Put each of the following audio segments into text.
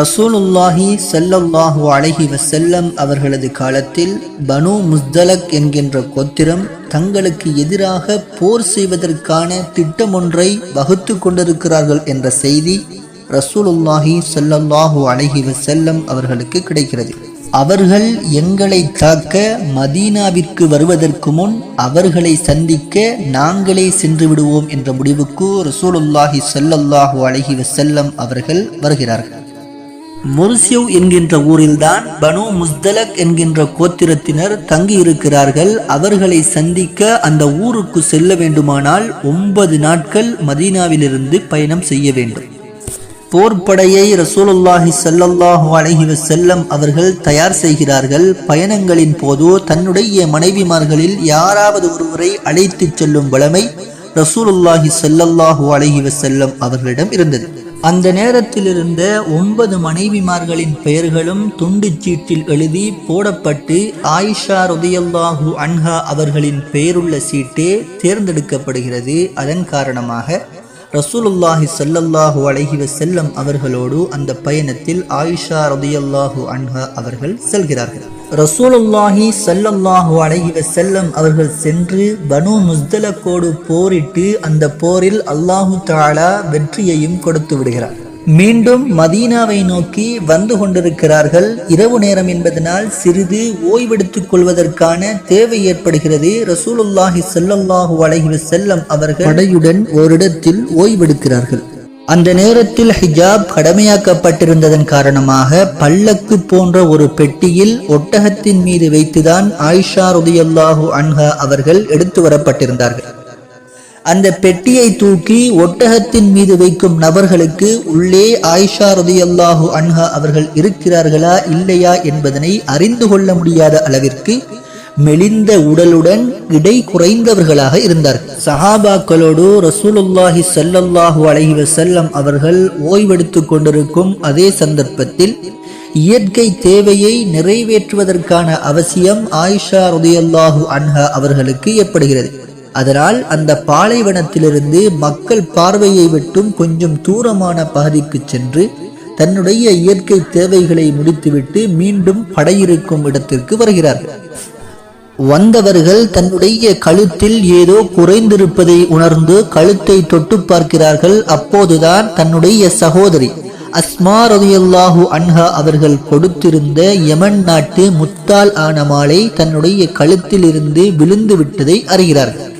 ரசூலுல்லாஹி செல்லல்லாஹு அலைஹி செல்லம் அவர்களது காலத்தில் பனு முஸ்தலக் என்கின்ற கோத்திரம் தங்களுக்கு எதிராக போர் செய்வதற்கான திட்டமொன்றை வகுத்து கொண்டிருக்கிறார்கள் என்ற செய்தி ரசூலுல்லாஹி செல்லல்லாஹு அலைஹி செல்லம் அவர்களுக்கு கிடைக்கிறது. அவர்கள் எங்களை தாக்க மதீனாவிற்கு வருவதற்கு முன் அவர்களை சந்திக்க நாங்களே சென்று விடுவோம் என்ற முடிவுக்கு ரசூலுல்லாஹி செல்லல்லாஹு அலைஹி செல்லம் அவர்கள் வருகிறார்கள். முர்சிவ் என்கின்ற ஊரில்தான் பனு முஸ்தலக் என்கின்ற கோத்திரத்தினர் தங்கி இருக்கிறார்கள் அவர்களை சந்திக்க அந்த ஊருக்கு செல்ல வேண்டுமானால் ஒன்பது நாட்கள் மதீனாவிலிருந்து பயணம் செய்ய வேண்டும். போர்ப்படையை ரசூலுல்லாஹி சல்லல்லாஹு அலஹி செல்லம் அவர்கள் தயார் செய்கிறார்கள். பயணங்களின் போது தன்னுடைய மனைவிமார்களில் யாராவது ஒருவரை அழைத்துச் செல்லும் வளமை ரசூலுல்லாஹி சல்லல்லாஹு அலஹி செல்லம் அவர்களிடம் இருந்தது. அந்த நேரத்தில் இருந்த ஒன்பது மனைவிமார்களின் பெயர்களும் துண்டுச் சீட்டில் எழுதி போடப்பட்டு ஆயிஷா ருதியல்லாஹு அன்ஹா அவர்களின் பெயருள்ள சீட்டே தேர்ந்தெடுக்கப்படுகிறது. அதன் காரணமாக ரசூலுல்லாஹி சல்லல்லாஹு அலைஹி செல்லம் அவர்களோடு அந்த பயணத்தில் ஆயிஷா ரதியல்லாஹு அன்ஹா அவர்கள் செல்கிறார்கள். ரசூலுல்லாஹி சல்லல்லாஹு அலைஹி செல்லம் அவர்கள் சென்று பனு முஸ்தலக்கோடு போரிட்டு அந்த போரில் அல்லாஹு தாலா வெற்றியையும் கொடுத்து விடுகிறார். மீண்டும் மதீனாவை நோக்கி வந்து கொண்டிருக்கிறார்கள். இரவு நேரம் என்பதனால் சிறிது ஓய்வெடுத்துக் கொள்வதற்கான தேவை ஏற்படுகிறது. ரசூலுல்லாஹி செல்லல்லாஹு அலைஹி செல்லம் அவர்கள் படையுடன் ஓரிடத்தில் ஓய்வெடுக்கிறார்கள். அந்த நேரத்தில் ஹிஜாப் கடமையாக்கப்பட்டிருந்ததன் காரணமாக பல்லக்கு போன்ற ஒரு பெட்டியில் ஒட்டகத்தின் மீது வைத்துதான் ஆயிஷா ருதியல்லாஹு அன்ஹா அவர்கள் எடுத்து வரப்பட்டிருந்தார்கள். அந்த பெட்டியை தூக்கி ஒட்டகத்தின் மீது வைக்கும் நபர்களுக்கு உள்ளே ஆயிஷா ரதியல்லாஹு அன்ஹா அவர்கள் இருக்கிறார்களா இல்லையா என்பதனை அறிந்து கொள்ள முடியாத அளவிற்கு மெலிந்த உடலுடன் இடை குறைந்தவர்களாக இருந்தார்கள் சஹாபாக்களோடு ரசூலுல்லாஹி சல்லல்லாஹு அலஹி வசல்லம் அவர்கள் ஓய்வெடுத்து கொண்டிருக்கும் அதே சந்தர்ப்பத்தில் இயற்கை தேவையை நிறைவேற்றுவதற்கான அவசியம் ஆயிஷா ருதியல்லாஹு அன்ஹா அவர்களுக்கு ஏற்படுகிறது. அதனால் அந்த பாலைவனத்திலிருந்து மக்கள் பார்வையை விட்டும் கொஞ்சம் தூரமான பகுதிக்கு சென்று தன்னுடைய இயற்கை தேவைகளை முடித்துவிட்டு மீண்டும் படையிருக்கும் இடத்திற்கு வருகிறார்கள். வந்தவர்கள் தன்னுடைய கழுத்தில் ஏதோ குறைந்திருப்பதை உணர்ந்து கழுத்தை தொட்டு பார்க்கிறார்கள். அப்போதுதான் தன்னுடைய சகோதரி அஸ்மா ரதியல்லாஹு அன்ஹா அவர்கள் கொடுத்திருந்த யமன் நாட்டு முத்தால் ஆன மாலை தன்னுடைய கழுத்தில் இருந்து விழுந்து விட்டதை அறிகிறார்கள்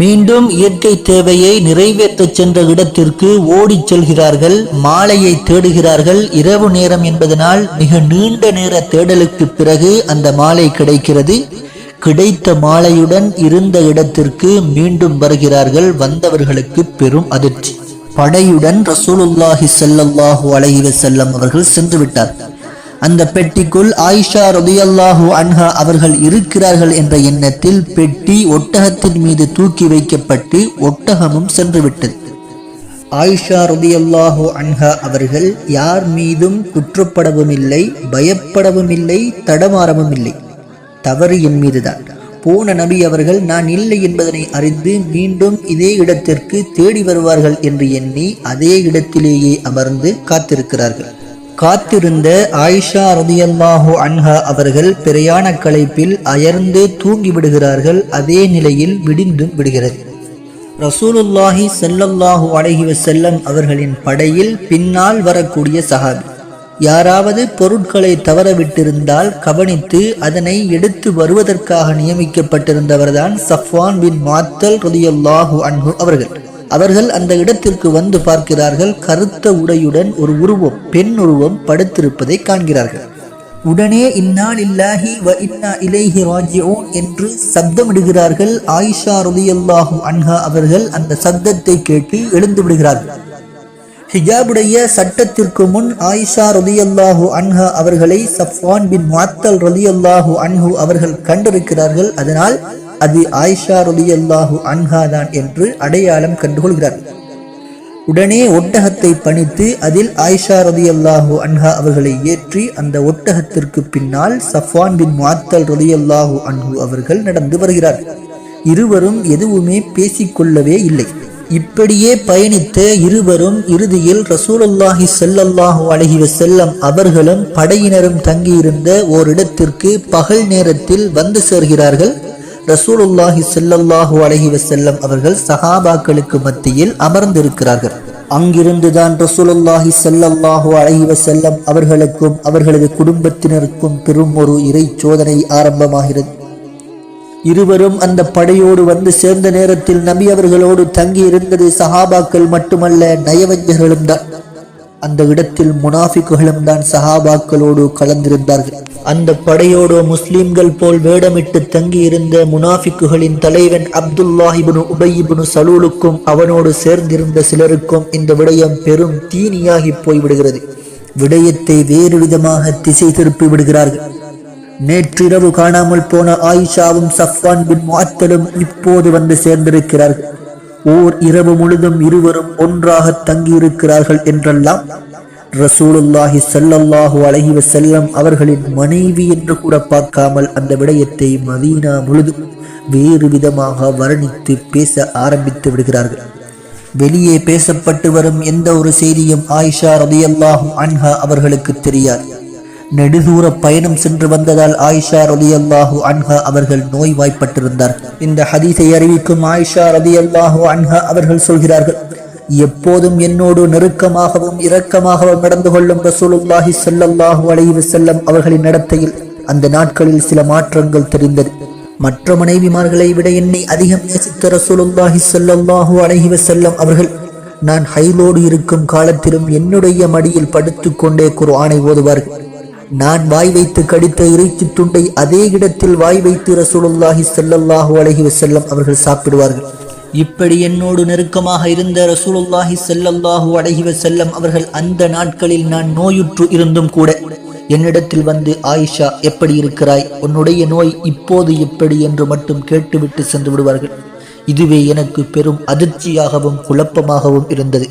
மீண்டும் இயற்கை தேவையை நிறைவேற்றச் சென்ற இடத்திற்கு ஓடிச் செல்கிறார்கள். மாலையை தேடுகிறார்கள். இரவு நேரம் என்பதனால் மிக நீண்ட நேர தேடலுக்கு பிறகு அந்த மாலை கிடைக்கிறது. கிடைத்த மாலையுடன் இருந்த இடத்திற்கு மீண்டும் வருகிறார்கள். வந்தவர்களுக்கு பெரும் அதிர்ச்சி. படையுடன் ரசூலுல்லாஹி செல்லல்லாஹு அலைஹி செல்லம் அவர்கள் சென்று விட்டார். அந்த பெட்டிக்குள் ஆயிஷா ரதியல்லாஹு அன்ஹா அவர்கள் இருக்கிறார்கள் என்ற எண்ணத்தில் பெட்டி ஒட்டகத்தின் மீது தூக்கி வைக்கப்பட்டு ஒட்டகமும் சென்று விட்டது. ஆயிஷா ரதியல்லாஹு அன்ஹா அவர்கள் யார் மீதும் குற்றப்படவும் இல்லை பயப்படவும் இல்லை தடமாறவும் இல்லை தவறு என் மீதுதான். போன நபி அவர்கள் நான் இல்லை என்பதனை அறிந்து மீண்டும் இதே இடத்திற்கு தேடி வருவார்கள் என்று எண்ணி அதே இடத்திலேயே அமர்ந்து காத்திருக்கிறார்கள். காத்திருந்த ஆயிஷா ரதியல்லாஹு அன்ஹா அவர்கள் பிரயாண களைப்பில் அயர்ந்து தூங்கி விடுகிறார்கள். அதே நிலையில் விடிந்தும் விடுகிறது. ரசூலுல்லாஹி செல்லல்லாஹு அலைஹி செல்லம் அவர்களின் படையில் பின்னால் வரக்கூடிய சஹாபி. யாராவது பொருட்களை தவறவிட்டிருந்தால் கவனித்து அதனை எடுத்து வருவதற்காக நியமிக்கப்பட்டிருந்தவர்தான் சஃப்வான் பின் மாத்தல் ருதியல்லாஹு அன்ஹு அவர்கள். அவர்கள் அந்த இடத்திற்கு வந்து பார்க்கிறார்கள் கருத்த உடையுடன் ஒரு உருவம் பெண் உருவம் படுத்திருப்பதை காண்கிறார்கள். உடனே இன்னால் இல்லாஹி வ இன்னா இலேஹி ராஜிஊன் என்று சப்தமிடுகிறார்கள். ஆயிஷா ருதியல்லாஹு அன்ஹா அவர்கள் அந்த சப்தத்தை கேட்டு எழுந்து விடுகிறார்கள். ஹிஜாபுடைய சட்டத்திற்கு முன் ஆயிஷா ரலியல்லாஹு அன்ஹா அவர்களை சஃப்வான் பின் முத்தல் ரலியல்லாஹு அன்ஹு அவர்கள் கண்டிருக்கிறார்கள். அதனால் அது ஆயிஷா ரலியல்லாஹு அன்ஹா தான் என்று அடையாளம் கண்டுகொள்கிறார்கள் உடனே ஒட்டகத்தை பணித்து அதில் ஆயிஷா ரலியல்லாஹு அன்ஹா அவர்களை ஏற்றி அந்த ஒட்டகத்திற்கு பின்னால் சஃப்வான் பின் முத்தல் ரலியல்லாஹு அன்ஹு அவர்கள் நடந்து வருகிறார்கள் இருவரும் எதுவுமே பேசிக்கொள்ளவே இல்லை. இப்படியே பயணித்த இருவரும் இறுதியில் ரசூலுல்லாஹி செல்லல்லாஹு அலைஹி செல்லம் அவர்களும் படையினரும் தங்கியிருந்த ஓரிடத்திற்கு பகல் நேரத்தில் வந்து சேர்கிறார்கள். ரசூலுல்லாஹி செல்லல்லாஹு அலைஹி செல்லம் அவர்கள் சஹாபாக்களுக்கு மத்தியில் அமர்ந்திருக்கிறார்கள். அங்கிருந்துதான் ரசூலுல்லாஹி செல்லல்லாஹு அலைஹி செல்லம் அவர்களுக்கும் அவர்களது குடும்பத்தினருக்கும் பெரும் ஒரு இறை சோதனை ஆரம்பமாகிறது. இருவரும் அந்த படையோடு வந்து சேர்ந்த நேரத்தில் நபி அவர்களோடு தங்கி இருந்தது சஹாபாக்கள் மட்டுமல்ல நயவஞ்சர்களும் தான். அந்த இடத்தில் முனாஃபிக்குகளும் தான் சஹாபாக்களோடு கலந்திருந்தார்கள். அந்த படையோடு முஸ்லிம்கள் போல் வேடமிட்டு தங்கியிருந்த முனாஃபிக்குகளின் தலைவன் அப்துல்லாஹிபுனு உபயிபுனு சலூலுக்கும் அவனோடு சேர்ந்திருந்த சிலருக்கும் இந்த விடயம் பெரும் தீனியாகி போய்விடுகிறது. விடயத்தை வேறு விதமாக திசை திருப்பி விடுகிறார்கள். நேற்றிரவு காணாமல் போன ஆயிஷாவும் சஃப்வான் பின் முஅத்தலும் இப்போது வந்து சேர்ந்திருக்கிறார்கள் ஓர் இரவு முழுதும் இருவரும் ஒன்றாக தங்கியிருக்கிறார்கள் என்றெல்லாம் ரசூலுல்லாஹி சல்லல்லாஹு அலைஹி வஸல்லம் அவர்களின் மனைவி என்று கூட பார்க்காமல் அந்த விடயத்தை மதீனா முழுதும் வேறு விதமாக வர்ணித்து பேச ஆரம்பித்து விடுகிறார்கள். வெளியே பேசப்பட்டு வரும் எந்த ஒரு செய்தியும் ஆயிஷா ரதியல்லாஹும் அன்ஹா அவர்களுக்கு தெரியாது. நெடுதூர பயணம் சென்று வந்ததால் ஆயிஷா ரதி அல்லாஹு அன்ஹா அவர்கள் நோய்வாய்ப்பட்டிருந்தார். இந்த ஹதீஸை அறிவிக்கும் ஆயிஷா ரதி அல்லாஹு அன்ஹா அவர்கள் சொல்கிறார்கள் எப்போதும் என்னோடு நெருக்கமாகவும் இரக்கமாகவும் நடந்து கொள்ளும் ரசூலுல்லாஹி ஸல்லல்லாஹு அலைஹி செல்லம் அவர்களின் நடத்தையில் அந்த நாட்களில் சில மாற்றங்கள் தெரிந்தது. மற்ற மனைவிமார்களை விட என்னை அதிகம் நேசித்த ரசூலுல்லாஹி ஸல்லல்லாஹு அலைஹி வஸல்லம் அவர்கள் நான் ஹைலோடு இருக்கும் காலத்திலும் என்னுடைய மடியில் படுத்துக்கொண்டே குர்ஆனை ஓதுவார்கள். நான் வாய் வைத்து கடித்த இறைச்சி துண்டை அதே இடத்தில் வாய் வைத்து ரசூலுல்லாஹி செல்லல்லாஹு அலஹி வசல்லம் அவர்கள் சாப்பிடுவார்கள். இப்படி என்னோடு நெருக்கமாக இருந்த ரசூலுல்லாஹி செல்லல்லாஹு அலஹி வசல்லம் அவர்கள் அந்த நாட்களில் நான் நோயுற்று இருந்தும் கூட என்னிடத்தில் வந்து ஆயிஷா எப்படி இருக்கிறாய்? உன்னுடைய நோய் இப்போது எப்படி? என்று மட்டும் கேட்டுவிட்டு சென்று விடுவார்கள். இதுவே எனக்கு பெரும் அதிர்ச்சியாகவும் குழப்பமாகவும் இருந்தது.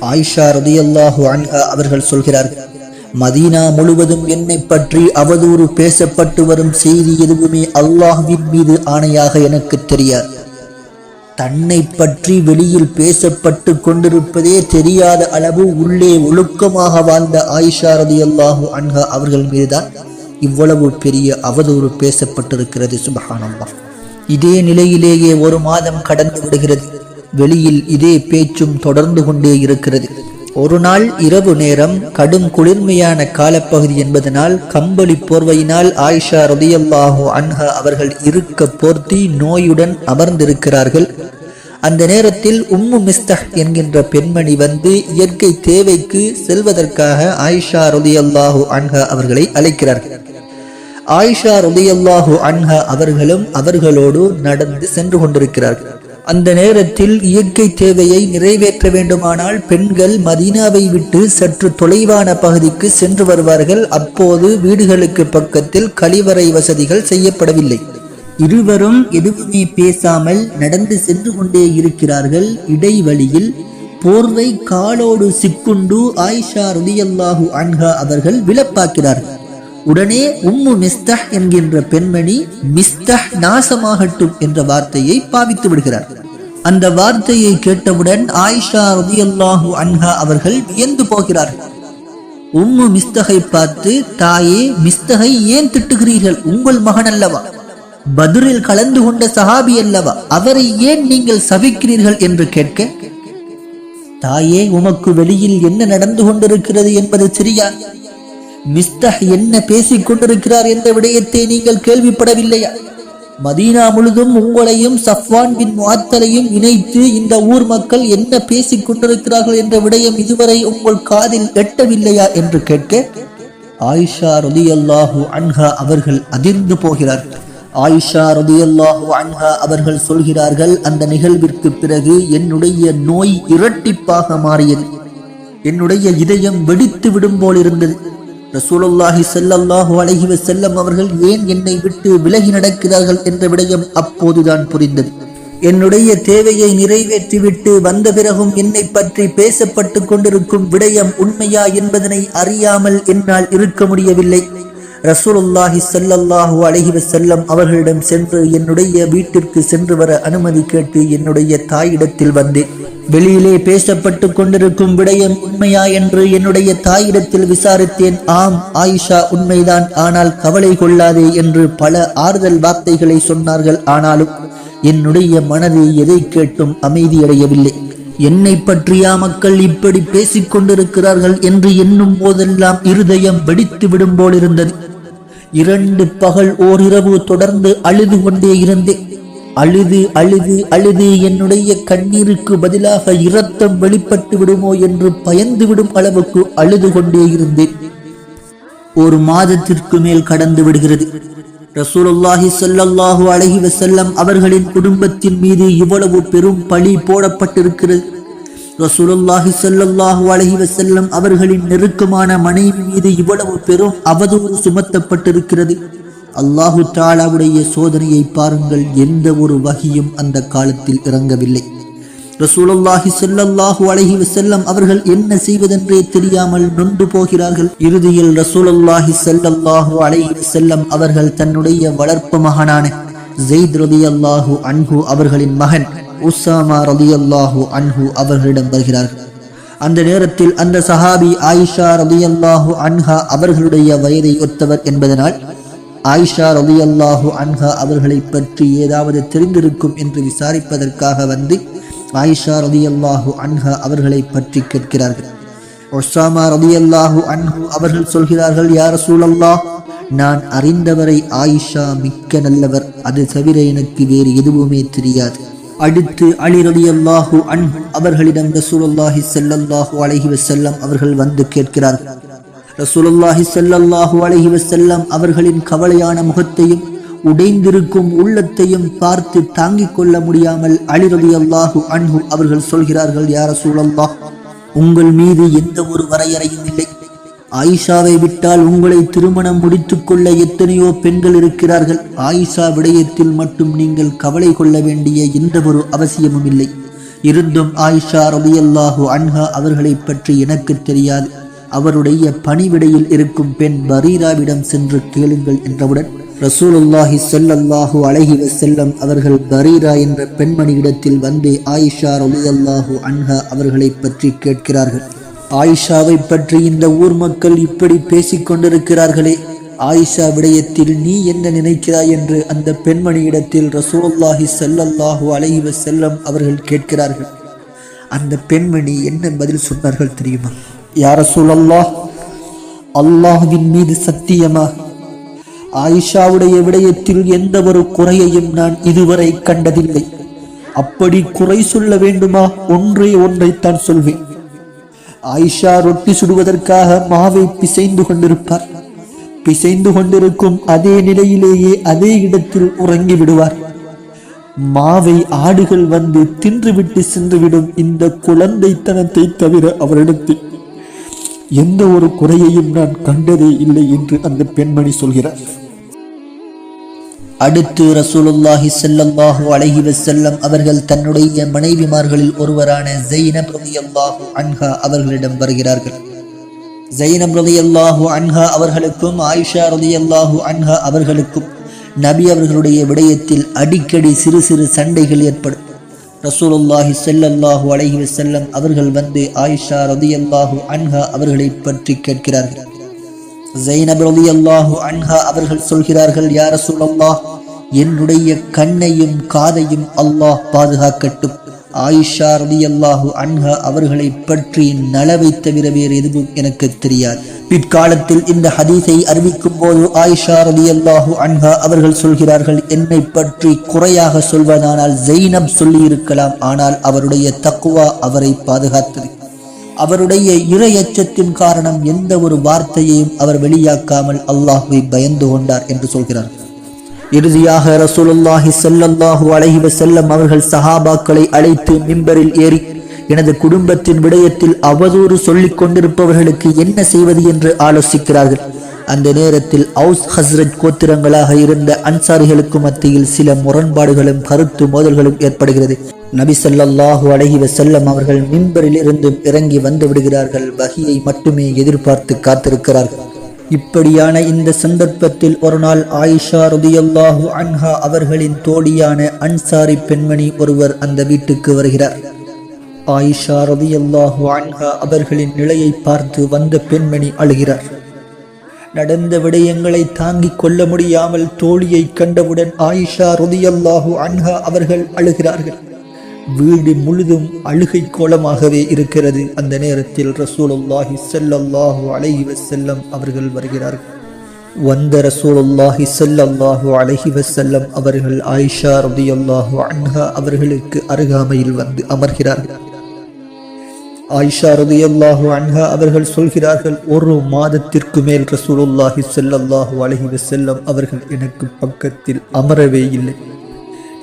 ஆயிஷா ரதியல்லாஹு அன்ஹா அவர்கள் சொல்கிறார்கள் மதீனா முழுவதும் என்னை பற்றி அவதூறு பேசப்பட்டு வரும் செய்தி எதுவுமே அல்லாஹ்வின் மீது ஆணையாக எனக்கு தெரியாது. தன்னை பற்றி வெளியில் பேசப்பட்டு கொண்டிருப்பதே தெரியாத அளவு உள்ளே ஒழுக்கமாக வாழ்ந்த ஆயிஷா ரதியல்லாஹு அன்ஹா அவர்கள் மீதுதான் இவ்வளவு பெரிய அவதூறு பேசப்பட்டிருக்கிறது சுபஹானம்மா இதே நிலையிலேயே ஒரு மாதம் கடந்து விடுகிறது. வெளியில் இதே பேச்சும் தொடர்ந்து கொண்டே இருக்கிறது. ஒரு நாள் இரவு நேரம் கடும் குளிர்மையான காலப்பகுதி என்பதனால் கம்பளி போர்வையினால் ஆயிஷா ரதியல்லாஹு அன்ஹா அவர்கள் இருக்க போர்த்தி நோயுடன் அமர்ந்திருக்கிறார்கள். அந்த நேரத்தில் உம்மு மிஸ்தஹ் என்கின்ற பெண்மணி வந்து இயற்கை தேவைக்கு செல்வதற்காக ஆயிஷா ரதியல்லாஹு அன்ஹா அவர்களை அழைக்கிறார்கள் ஆயிஷா ரதியல்லாஹு அன்ஹா அவர்களும் அவர்களோடு நடந்து சென்று கொண்டிருக்கிறார்கள். அந்த நேரத்தில் இயற்கை தேவையை நிறைவேற்ற வேண்டுமானால் பெண்கள் மதீனாவை விட்டு சற்று தொலைவான பகுதிக்கு சென்று வருவார்கள். அப்போது வீடுகளுக்கு பக்கத்தில் கழிவறை வசதிகள் செய்யப்படவில்லை. இருவரும் எதுவுமே பேசாமல் நடந்து சென்று கொண்டே இருக்கிறார்கள். இடைவழியில் போர்வை காலோடு சிக்குண்டு ஆயிஷா ருதியல்லாஹு அன்ஹா அவர்கள் விலப்பாக்கிறார்கள் உடனே உம்மு மிஸ்தஹ் என்கின்ற பெண்மணி மிஸ்தஹ் நாசமாகட்டும் என்ற வார்த்தையை பாவித்து விடுகிறார்கள் அந்த வார்த்தையை கேட்டவுடன் ஆயிஷா ரதியல்லாஹு அன்ஹா அவர்கள் வியந்து போகிறார்கள். உம்மு மிஸ்தகை பார்த்து தாயே மிஸ்தகை ஏன் திட்டுகிறீர்கள்? உங்கள் மகன் அல்லவா? பதுரில் கலந்து கொண்ட சஹாபி அல்லவா? அவரை ஏன் நீங்கள் சபிக்கிறீர்கள்? என்று கேட்க தாயே உமக்கு வெளியில் என்ன நடந்து கொண்டிருக்கிறது என்பது சரியா மிஸ்தஹ் என்ன பேசிக் கொண்டிருக்கிறார் என்ற விடயத்தை நீங்கள் கேள்விப்படவில்லையா? மதீனா முழுதும் உங்களையும் சஃப்வான் பின் முஅத்தலையும் இணைத்து இந்த ஊர் மக்கள் என்ன பேசிக் கொண்டிருக்கிறார்கள் என்ற விடயம் இதுவரை உங்கள் காதில் எட்டவில்லையா என்று கேட்க ஆயிஷா ரதியல்லாஹு அன்ஹா அவர்கள் அதிர்ந்து போகிறார்கள் ஆயிஷா ரதியல்லாஹு அன்ஹா அவர்கள் சொல்கிறார்கள் அந்த நிகழ்விற்கு பிறகு என்னுடைய நோய் இரட்டிப்பாக மாறியது. என்னுடைய இதயம் வெடித்து விடும் போல் இருந்தது ரசூலுல்லாஹி செல்லல்லாஹு அலைஹி செல்லம் அவர்கள் ஏன் என்னை விட்டு விலகி நடக்கிறார்கள் என்ற விடயம் அப்போதுதான் புரிந்தது. என்னுடைய தேவையை நிறைவேற்றிவிட்டு வந்த பிறகும் என்னை பற்றி பேசப்பட்டு கொண்டிருக்கும் விடயம் உண்மையா என்பதனை அறியாமல் என்னால் இருக்க முடியவில்லை. ரசூலுல்லாஹி ஸல்லல்லாஹு அலைஹி வஸல்லம் அவர்களிடம் சென்று என்னுடைய வீட்டிற்கு சென்று வர அனுமதி கேட்டு என்னுடைய தாயிடத்தில் வந்தேன். வெளியிலே பேசப்பட்டு கொண்டிருக்கும் விடயம் உண்மையா என்று என்னுடைய தாயிடத்தில் விசாரித்தேன். ஆம் ஆயிஷா உண்மைதான். ஆனால் கவலை கொள்ளாதே என்று பல ஆறுதல் வார்த்தைகளை சொன்னார்கள். ஆனாலும் என்னுடைய மனது எதை கேட்டும் அமைதியடையவில்லை. என்னை பற்றியா மக்கள் இப்படி பேசிக் கொண்டிருக்கிறார்கள் என்று எண்ணும் போதெல்லாம் இருதயம் வெடித்து விடும் போலிருந்தது. இரண்டு பகல் ஓரிரவு தொடர்ந்து அழுது கொண்டே இருந்தேன். அழுது அழுது அழுது என்னுடைய கண்ணீருக்கு பதிலாக இரத்தம் வெளிப்பட்டு விடுமோ என்று பயந்து விடும் அளவுக்கு அழுது கொண்டே இருந்தேன். ஒரு மாதத்திற்கு மேல் கடந்து விடுகிறது. ரசூலுல்லாஹி சொல்லல்லாஹு அழகி வசல்லம் அவர்களின் குடும்பத்தின் மீது இவ்வளவு பெரும் பழி போடப்பட்டிருக்கிறது. ரசூலுல்லாஹி சொல்லல்லாஹு அலைஹி வசல்லம் அவர்களின் நெருக்கமான மனைவி மீது இவ்வளவு பெரும் அவதூறு சுமத்தப்பட்டிருக்கிறது. அல்லாஹு தாலாவுடைய சோதனையை பாருங்கள் எந்த ஒரு வகையும் அந்த காலத்தில் இறங்கவில்லை. ரசூலல்லாஹி செல்லல்லாஹு அழகி செல்லம் அவர்கள் என்ன செய்வதென்றே தெரியாமல் நொண்டு போகிறார்கள். இறுதியில் ரசூலல்லாஹி செல்லல்லாஹு அலைஹி செல்லம் அவர்கள் தன்னுடைய வளர்ப்பு மகனான ஜெயித் ரலியல்லாஹு அன்ஹு அவர்களின் மகன் உசாமா ரலியல்லாஹு அன்ஹு அவர்களிடம் வருகிறார்கள். அந்த நேரத்தில் அந்த சஹாபி ஆயிஷா ரலியல்லாஹு அன்ஹா அவர்களுடைய வயதை ஒத்தவர் என்பதனால் ஆயிஷா ரலியல்லாஹு அன்ஹா அவர்களை பற்றி ஏதாவது தெரிந்திருக்கும் என்று விசாரிப்பதற்காக வந்து ஆயிஷா ரலியல்லாஹு அன்ஹா அவர்களை பற்றி கேட்கிறார்கள். ஒசாமா ரலியல்லாஹு அன்ஹு அவர்கள் சொல்கிறார்கள் யார் சூழல்லாஹ் நான் அறிந்தவரை ஆயிஷா மிக்க நல்லவர். அது தவிர எனக்கு வேறு எதுவுமே தெரியாது. அடுத்து அலி அல்லாஹு அன்ஹு அவர்களிடம் ரசூலுல்லாஹி செல்லல்லாஹு அழகி செல்லம் அவர்கள் வந்து கேட்கிறார்கள். ரசூலுல்லாஹி சல்லல்லாஹு அலஹி வஸல்லம் அவர்களின் கவலையான முகத்தையும் உடைந்திருக்கும் உள்ளத்தையும் பார்த்து தாங்கிக் கொள்ள முடியாமல் அலி அல்லாஹு அன்ஹு அவர்கள் சொல்கிறார்கள் யார சூழல்லா உங்கள் மீது எந்த ஒரு வரையறையும் இல்லை. ஆயிஷாவை விட்டால் உங்களை திருமணம் முடித்துக் கொள்ள எத்தனையோ பெண்கள் இருக்கிறார்கள். ஆயிஷா விடயத்தில் மட்டும் நீங்கள் கவலை கொள்ள வேண்டிய எந்த ஒரு அவசியமும் இல்லை. இருந்தும் ஆயிஷா ரலியல்லாஹு அன்ஹா அவர்களை பற்றி எனக்கு தெரியாது. அவருடைய பணிவிடையில் இருக்கும் பெண் பரீராவிடம் சென்று கேளுங்கள் என்றவுடன் ரசூலுல்லாஹி செல்லல்லாஹு அலைஹி செல்லம் அவர்கள் பரீரா என்ற பெண்மணியிடத்தில் வந்து ஆயிஷா ரலியல்லாஹு அன்ஹா அவர்களை பற்றி கேட்கிறார்கள். ஆயிஷாவை பற்றி இந்த ஊர் மக்கள் இப்படி பேசிக் கொண்டிருக்கிறார்களே ஆயிஷா விடயத்தில் நீ என்ன நினைக்கிறாய் என்று அந்த பெண்மணியிடத்தில் ரசூலுல்லாஹி செல்லல்லாஹு அலைஹி செல்லம் அவர்கள் கேட்கிறார்கள். அந்த பெண்மணி என்ன பதில் சொன்னார்கள் தெரியுமா? யா ரசூலல்லாஹ் அல்லாஹ்வின் மீது சத்தியமா ஆயிஷாவுடைய விடயத்தில் எந்த ஒரு குறையையும் நான் இதுவரை கண்டதில்லை அப்படி குறை சொல்ல வேண்டுமா ஒன்றே ஒன்றைத்தான் சொல்வேன் ஆயிஷா ரொட்டி சுடுவதற்காக மாவை பிசைந்து கொண்டிருப்பார் பிசைந்து கொண்டிருக்கும் அதே நிலையிலேயே அதே இடத்தில் உறங்கி விடுவார் மாவை ஆடுகள் வந்து தின்றுவிட்டு சென்றுவிடும் இந்த குழந்தைத்தனத்தை தவிர அவரிடத்தில் எந்த ஒரு குறையையும் நான் கண்டதே இல்லை என்று அந்த பெண்மணி சொல்கிறார். அடுத்து ரசூலுல்லாஹி செல்லல்லாஹு அலைஹி செல்லம் அவர்கள் தன்னுடைய மனைவிமார்களில் ஒருவரான ஜெயின பிரதி அல்லாஹு அன்ஹா அவர்களிடம் வருகிறார்கள். ஜெய்னப் ரலியல்லாஹு அன்ஹா அவர்களுக்கும் ஆயிஷா ரலியல்லாஹு அன்ஹா அவர்களுக்கும் நபி அவர்களுடைய விடயத்தில் அடிக்கடி சிறு சிறு சண்டைகள் ஏற்படும். ரசூலுல்லாஹி செல்லல்லாஹு அலைஹி செல்லம் அவர்கள் வந்து ஆயிஷா ரலியல்லாஹு அன்ஹா அவர்களை பற்றி கேட்கிறார்கள். ஜைனப் ரலியல்லாஹு அன்ஹா அவர்கள் சொல்கிறார்கள் யா ரசூலல்லாஹ் என்னுடைய கண்ணையும் காதையும் அல்லாஹ் பாதுகாக்கட்டும். ஆயிஷா ரலியல்லாஹு அன்ஹா அவர்களை பற்றி நலவை தவிர வேறு எதுவும் எனக்கு தெரியாது. பிற்காலத்தில் இந்த ஹதீஸை அறிவிக்கும் போது ஆயிஷா ரலியல்லாஹு அன்ஹா அவர்கள் சொல்கிறார்கள் என்னை பற்றி குறையாக சொல்வதானால் ஜெய்னப் சொல்லியிருக்கலாம் ஆனால் அவருடைய தக்குவா அவரை பாதுகாத்தது. அவருடைய இறை அச்சத்தின் காரணம் எந்த ஒரு வார்த்தையையும் அவர் வெளியாக்காமல் அல்லாஹுவை பயந்து கொண்டார் என்று சொல்கிறார். இறுதியாக ரசூலுல்லாஹி சல்லல்லாஹு அலைஹி வசல்லம் அவர்கள் சஹாபாக்களை அழைத்து மிம்பரில் ஏறி எனது குடும்பத்தின் விடயத்தில் அவதூறு சொல்லிக் கொண்டிருப்பவர்களுக்கு என்ன செய்வது? என்று ஆலோசிக்கிறார்கள். அந்த நேரத்தில் அவுஸ் ஹஸ்ரத் கோத்திரங்களாக இருந்த அன்சாரிகளுக்கு மத்தியில் சில முரண்பாடுகளும் கருத்து மோதல்களும் ஏற்படுகிறது. நபி சல்லாஹு அழகி வசல்லம் அவர்கள் மிம்பரில் இருந்தும் இறங்கி வந்து விடுகிறார்கள். வகியை மட்டுமே எதிர்பார்த்து காத்திருக்கிறார்கள். இப்படியான இந்த சந்தர்ப்பத்தில் ஒரு நாள் ஆயிஷா ருதியல்லாஹு அன்ஹா அவர்களின் தோழியான அன்சாரி பெண்மணி ஒருவர் அந்த வீட்டுக்கு வருகிறார். ஆயிஷா ருதியல்லாஹு அன்ஹா அவர்களின் நிலையை பார்த்து வந்த பெண்மணி அழுகிறார். நடந்த விடயங்களை தாங்கிக் கொள்ள முடியாமல் தோழியை கண்டவுடன் ஆயிஷா ருதியல்லாஹு அன்ஹா அவர்கள் அழுகிறார்கள். வீடு முழுதும் அழுகை கோலமாகவே இருக்கிறது. அந்த நேரத்தில் ரசூலுல்லாஹி செல்லல்லாஹு அலைஹி செல்லம் அவர்கள் வருகிறார்கள் வந்த ரசூலுல்லாஹி செல்லல்லாஹு அலைஹி வஸல்லம் அவர்கள் ஆயிஷா ரதியல்லாஹு அன்ஹா அவர்களுக்கு அருகாமையில் வந்து அமர்கிறார்கள். ஆயிஷா ரதியல்லாஹு அன்ஹா அவர்கள் சொல்கிறார்கள் ஒரு மாதத்திற்கு மேல் ரசூலுல்லாஹி செல்லல்லாஹு அலைஹி செல்லம் அவர்கள் எனக்கு பக்கத்தில் அமரவே இல்லை.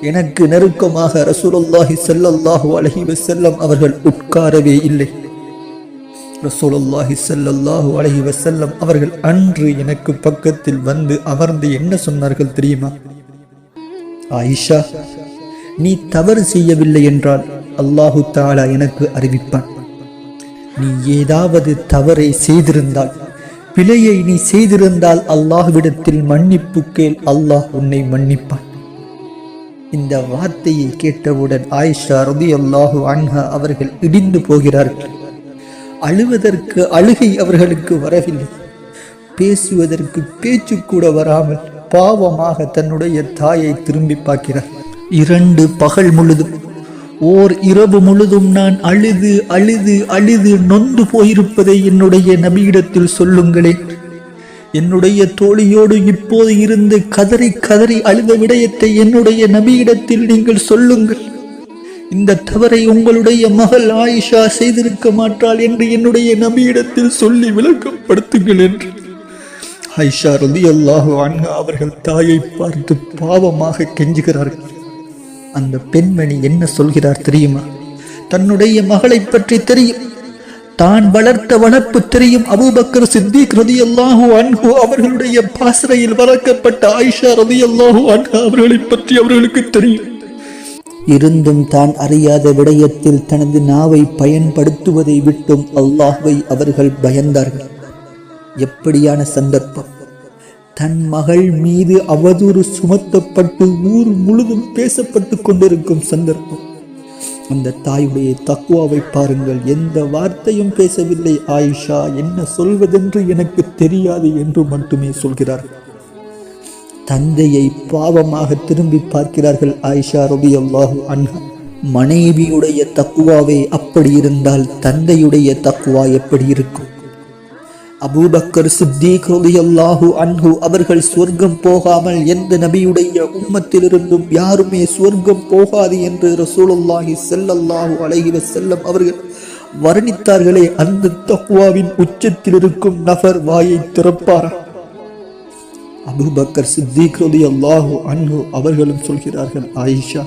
எனக்கு நெருக்கமாக ரசூலுல்லாஹி சல்லல்லாஹு அலஹி வசல்லம் அவர்கள் உட்காரவே இல்லை. ரசூலுல்லாஹி சல்லல்லாஹு அலஹி வசல்லம் அவர்கள் அன்று எனக்கு பக்கத்தில் வந்து அமர்ந்து என்ன சொன்னார்கள் தெரியுமா? ஆயிஷா நீ தவறு செய்யவில்லை என்றால் அல்லாஹு தாலா எனக்கு அறிவிப்பான். நீ ஏதாவது தவறை செய்திருந்தால் பிழையை நீ செய்திருந்தால் அல்லாஹ்விடத்தில் மன்னிப்பு கேள் அல்லாஹ் உன்னை மன்னிப்பான். இந்த வார்த்தையை கேட்டவுடன் ஆயிஷா ரபி அல்லாஹு அன்ஹா அவர்கள் இடிந்து போகிறார்கள். அழுவதற்கு அழுகை அவர்களுக்கு வரவில்லை. பேசுவதற்கு பேச்சு கூட வராமல் பாவமாக தன்னுடைய தாயை திரும்பி பார்க்கிறார். இரண்டு பகல் முழுதும் ஓர் இரவு முழுதும் நான் அழுது அழுது அழுது நொந்து போயிருப்பதை என்னுடைய நபியிடத்தில் சொல்லுங்களேன். என்னுடைய தோழியோடு இப்போது இருந்து கதறி கதறி அழுத விடயத்தை என்னுடைய நபியிடத்தில் நீங்கள் சொல்லுங்கள். இந்த தவறை உங்களுடைய மகள் ஆயிஷா செய்திருக்க மாட்டாள் என்று என்னுடைய நபியிடத்தில் சொல்லி விளக்கப்படுத்துங்கள் என்று. ஆயிஷா ரதி அல்லாஹு அன்ஹா அவர்கள் தாயை பார்த்து பாவமாக கெஞ்சுகிறார்கள். அந்த பெண்மணி என்ன சொல்கிறார் தெரியுமா? தன்னுடைய மகளை பற்றி தெரியும். தான் வளர்த்த வளர்ப்பு தெரியும். அபூபக்கர் சித்திக் ரதியல்லாஹு அன்ஹு அவர்களுடைய பாசறையில் வளர்க்கப்பட்ட ஆயிஷா ரதியல்லாஹு அன்ஹு அவர்களை பற்றி அவர்களுக்கு தெரியும். இருந்தும் தான் அறியாத விடயத்தில் தனது நாவை பயன்படுத்துவதை விட்டும் அல்லாஹுவை அவர்கள் பயந்தார்கள். எப்படியான சந்தர்ப்பம்? தன் மகள் மீது அவதூறு சுமத்தப்பட்டு ஊர் முழுதும் பேசப்பட்டு கொண்டிருக்கும் சந்தர்ப்பம். அந்த தாயுடைய தக்குவாவை பாருங்கள். எந்த வார்த்தையும் பேசவில்லை. ஆயிஷா என்ன சொல்வதென்று எனக்கு தெரியாது என்று மட்டுமே சொல்கிறார். தந்தையை பாவமாக திரும்பி பார்க்கிறார்கள் ஆயிஷா ரபி அல்லாஹு அன்ஹா. மனைவியுடைய தக்குவாவே அப்படி இருந்தால் தந்தையுடைய தக்குவா எப்படி இருக்கும்? அபூபக்கர் சித்திக் ரலியல்லாஹு அன்ஹு அவர்கள் சொர்க்கம் போகாமல் எந்த நபியுடைய உம்மத்திலிருந்தும் யாருமே சொர்க்கம் போகாது என்று ரசூலுல்லாஹி செல்லல்லாஹு அலைஹி செல்லம் அவர்கள் வர்ணித்தார்களே அந்த தக்வாவின் உச்சத்தில் இருக்கும் நபர் வாயை திறப்பாரா? அபூபக்கர் சித்திக் ரலியல்லாஹு அன்ஹு அவர்களும் சொல்கிறார்கள் ஆயிஷா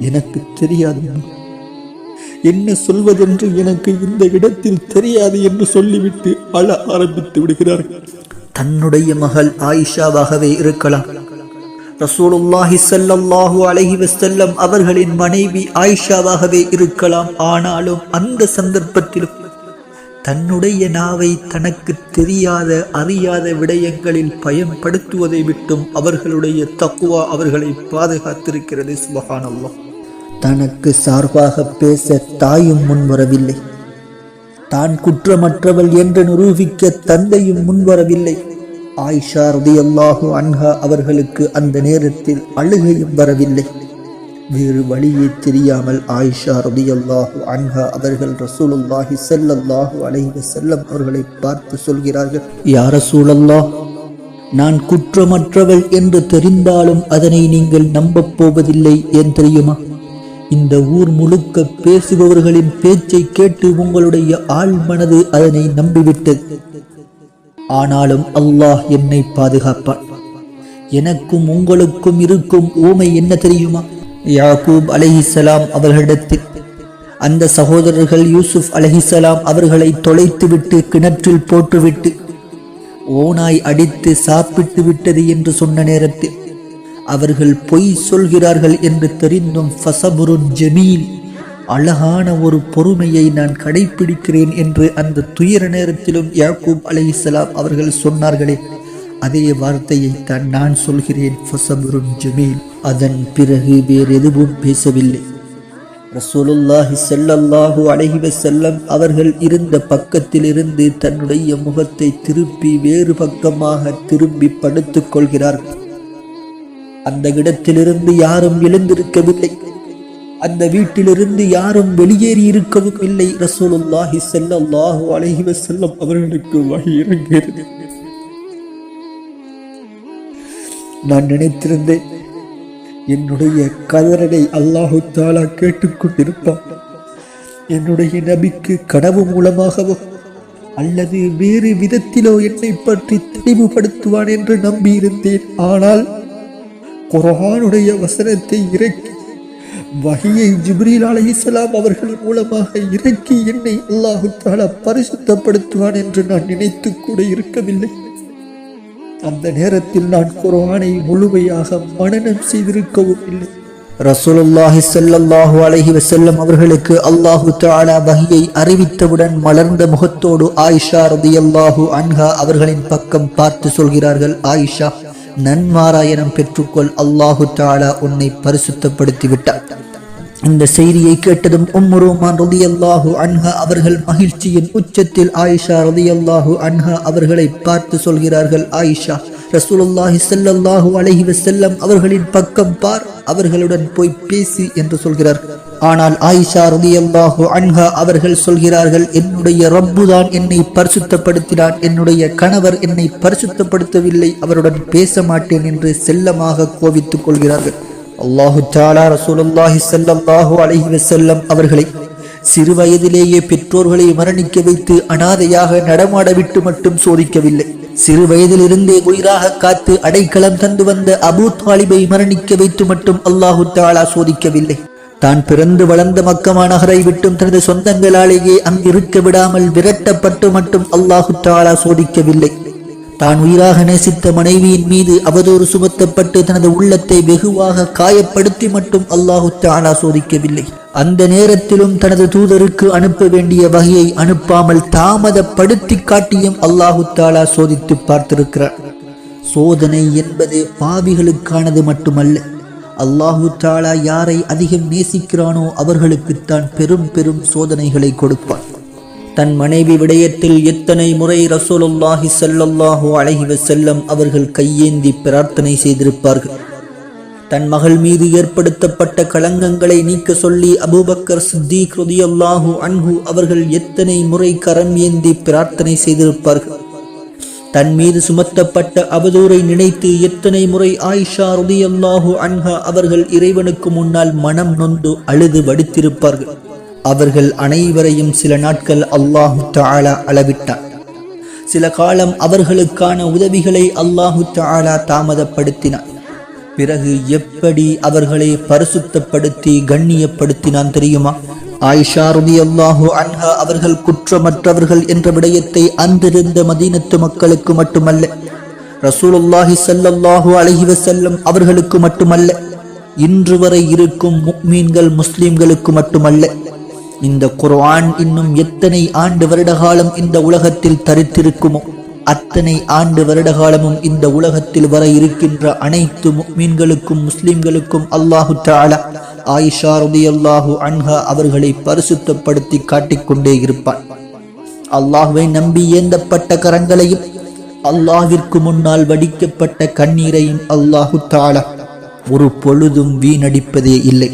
எனக்கு தெரியாது. என்ன சொல்வதென்று எனக்கு இந்த இடத்தில் தெரியாது என்று சொல்லிவிட்டு அழ ஆரம்பித்து விடுகிறார்கள். தன்னுடைய மகள் ஆயிஷாவாகவே இருக்கலாம். ரசூலுல்லாஹி ஸல்லல்லாஹு அலஹி வசல்லம் அவர்களின் மனைவி ஆயிஷாவாகவே இருக்கலாம். ஆனாலும் அந்த சந்தர்ப்பத்திலும் தன்னுடைய நாவை தனக்கு தெரியாத அறியாத விடயங்களில் பயன்படுத்துவதை விட்டும் அவர்களுடைய தக்குவா அவர்களை பாதுகாத்திருக்கிறது. சுபஹானல்லாஹ். தனக்கு சார்பாக பேச தாயும் முன்வரவில்லை. தான் குற்றமற்றவள் என்று நிரூபிக்க தந்தையும் முன்வரவில்லை. ஆயிஷா ரதியல்லாஹு அன்ஹா அவர்களுக்கு அந்த நேரத்தில் அழுகையும் வரவில்லை. வேறு வழியே தெரியாமல் ஆயிஷா ரதியல்லாஹு அன்ஹா அவர்கள் ரசூலுல்லாஹி செல்லல்லாஹு அலைஹி வஸல்லம் அவர்களை பார்த்து சொல்கிறார்கள் யா ரசூலல்லாஹ் நான் குற்றமற்றவள் என்று தெரிந்தாலும் அதனை நீங்கள் நம்பப் போவதில்லை ஏன் தெரியுமா? இந்த ஊர் முழுக்க பேசுபவர்களின் பேச்சை கேட்டு உங்களுடைய ஆள் மனது அதனை நம்பிவிட்டது ஆனாலும் அல்லாஹ் என்னை பாதுகாப்பான். எனக்கும் உங்களுக்கும் இருக்கும் ஊமை என்ன தெரியுமா? யாக்கூப் அலஹிசலாம் அவர்களிடத்தில் அந்த சகோதரர்கள் யூசுப் அலஹிசலாம் அவர்களை தொலைத்துவிட்டு கிணற்றில் போட்டுவிட்டு ஓனாய் அடித்து சாப்பிட்டு விட்டது என்று சொன்ன நேரத்தில் அவர்கள் பொய் சொல்கிறார்கள் என்று தெரிந்தும் ஃபசபுருன் ஜமீல் அழகான ஒரு பொறுமையை நான் கடைபிடிக்கிறேன் என்று அந்த துயர நேரத்திலும் யாக்கூப் அலைஹிஸ்ஸலாம் அவர்கள் சொன்னார்களே அதே வார்த்தையை தான் நான் சொல்கிறேன் ஃபசபுருன் ஜமீல். அதன் பிறகு வேறு எதுவும் பேசவில்லை. ரசூலுல்லாஹி செல்லல்லாஹு அழகிவ செல்லம் அவர்கள் இருந்த பக்கத்திலிருந்து தன்னுடைய முகத்தை திருப்பி வேறு பக்கமாக திரும்பி படுத்துக் கொள்கிறார்கள். அந்த இடத்திலிருந்து யாரும் எழுந்திருக்கவில்லை. அந்த வீட்டிலிருந்து யாரும் வெளியேறி இருக்கவும் இல்லை. ரசூலுல்லாஹி ஸல்லல்லாஹு அலைஹி வஸல்லம் அவர்களுக்கு வழி இறங்கியது நான் நினைத்திருந்தேன் என்னுடைய கதறலை அல்லாஹு தாலா கேட்டுக்கொண்டிருப்பான். என்னுடைய நபிக்கு கனவு மூலமாகவோ அல்லது வேறு விதத்திலோ என்னை பற்றி தெளிவுபடுத்துவான் என்று நம்பியிருந்தேன். ஆனால் குர்ஆனுடைய வசனத்தை இறக்கி வகையை ஜிப்ரீல் அலைஹிஸ்ஸலாம் அவர்கள் மூலமாக இறக்கி என்னை அல்லாஹு தாலா பரிசுத்தப்படுத்துவான் என்று நான் நினைத்து கூட இருக்கவில்லை. அந்த நேரத்தில் நான் குர்ஆனை முழுமையாக மனனம் செய்திருக்கவும் இல்லை. ரசூலுல்லாஹி செல்லல்லாஹு அலஹி வசல்லம் அவர்களுக்கு அல்லாஹு தாலா வகையை அறிவித்தவுடன் மலர்ந்த முகத்தோடு ஆயிஷா ரதியல்லாஹு அன்ஹா அவர்களின் பக்கம் பார்த்து சொல்கிறார்கள் ஆயிஷா நன்மாராயணம் பெற்றுக்கொள். அல்லாஹு தாலா உன்னை பரிசுத்தப்படுத்தி விட்டார் இந்த செய்தியை கேட்டதும் உம்முருமான் ரதியல்லாஹு அன்ஹா அவர்கள் மகிழ்ச்சியின் உச்சத்தில் ஆயிஷா ரதியல்லாஹு அன்ஹா அவர்களை பார்த்து சொல்கிறார்கள் ஆயிஷா ரசூலுல்லாஹி ஸல்லல்லாஹு அலஹி வசல்லம் அவர்களின் பக்கம் பார் அவர்களுடன் போய் பேசி என்று சொல்கிறார். ஆனால் ஆயிஷா ரதியல்லாஹு அன்ஹா அவர்கள் சொல்கிறார்கள் என்னுடைய ரப்புதான் என்னை பரிசுத்தப்படுத்தினான் என்னுடைய கணவர் என்னை பரிசுத்தப்படுத்தவில்லை அவருடன் பேச மாட்டேன் என்று செல்லமாக கோவித்துக் கொள்கிறார்கள். அல்லாஹு தாலா ரசூலுல்லாஹி ஸல்லல்லாஹு அலைஹி வஸல்லம் அவர்களை சிறு வயதிலேயே பெற்றோர்களை மரணிக்க வைத்து அனாதையாக நடமாட விட்டு மட்டும் சோதிக்கவில்லை. சிறு வயதிலிருந்தே உயிராக காத்து அடைக்கலம் தந்து வந்த அபூ தாலிபை மரணிக்க வைத்து மட்டும் அல்லாஹு தாலா சோதிக்கவில்லை. தான் பிறந்து வளர்ந்த மக்கமா நகரை விட்டும் தனது சொந்தங்களாலேயே அங்கிருக்க விடாமல் விரட்டப்பட்டு மட்டும் அல்லாஹு தாலா சோதிக்கவில்லை. தான் உயிராக நேசித்த மனைவியின் மீது அவதூறு சுமத்தப்பட்டு தனது உள்ளத்தை வெகுவாக காயப்படுத்தி மட்டும் அல்லாஹு தாலா சோதிக்கவில்லை. அந்த நேரத்திலும் தனது தூதருக்கு அனுப்ப வேண்டிய வகையை அனுப்பாமல் தாமதப்படுத்தி காட்டியும் அல்லாஹு தாலா சோதித்து பார்த்திருக்கிறார். சோதனை என்பது பாவிகளுக்கானது மட்டுமல்ல அல்லாஹு தாலா யாரை அதிகம் நேசிக்கிறானோ அவர்களுக்குத்தான் பெரும் பெரும் சோதனைகளை கொடுப்பான். தன் மனைவி விடயத்தில் எத்தனை முறை ரசூலுல்லாஹி சல்லல்லாஹு அலைஹி செல்லம் அவர்கள் கையேந்தி பிரார்த்தனை செய்திருப்பார்கள். தன் மகள் மீது ஏற்படுத்தப்பட்ட களங்கங்களை நீக்க சொல்லி அபூபக்கர் சித்திக் ருதியல்லாஹு அன்ஹு அவர்கள் எத்தனை முறை கரம் ஏந்தி பிரார்த்தனை செய்திருப்பார்கள். தன் மீது சுமத்தப்பட்ட அவதூரை நினைத்து எத்தனை முறை ஆயிஷா ருதியல்லாஹு அன்ஹா அவர்கள் இறைவனுக்கு முன்னால் மனம் நொந்து அழுது வடித்திருப்பார்கள். அவர்கள் அனைவரையும் சில நாட்கள் அல்லாஹு தாலா அளவிட்டார். சில காலம் அவர்களுக்கான உதவிகளை அல்லாஹு தாலா தாமதப்படுத்தினார் பிறகு எப்படி அவர்களை பரிசுத்தப்படுத்தி கண்ணியப்படுத்தினான் தெரியுமா? ஆயிஷா ரலியல்லாஹு அன்ஹா அவர்கள் குற்றமற்றவர்கள் என்ற விடயத்தை அன்றிருந்த மதீனத்து மக்களுக்கு மட்டுமல்ல ரசூலுல்லாஹி ஸல்லல்லாஹு அலைஹி வஸல்லம் அவர்களுக்கு மட்டுமல்ல இன்று வரை இருக்கும் முக்மீன்கள் முஸ்லிம்களுக்கு மட்டுமல்ல இந்த குர்ஆன் இன்னும் எத்தனை ஆண்டு வருடகாலம் இந்த உலகத்தில் தரித்திருக்குமோ? அத்தனை ஆண்டு வருடகாலமும் இந்த உலகத்தில் வர இருக்கின்ற அனைத்து மீன்களுக்கும் முஸ்லிம்களுக்கும் அல்லாஹு தாலா ஆயிஷா ரலியல்லாஹு அன்ஹா அவர்களை பரிசுத்தப்படுத்தி காட்டிக்கொண்டே இருப்பான். அல்லாஹுவை நம்பி ஏந்தப்பட்ட கரங்களையும் அல்லாஹிற்கு முன்னால் வடிக்கப்பட்ட கண்ணீரையும் அல்லாஹு தாலா ஒரு பொழுதும் வீணடிப்பதே இல்லை.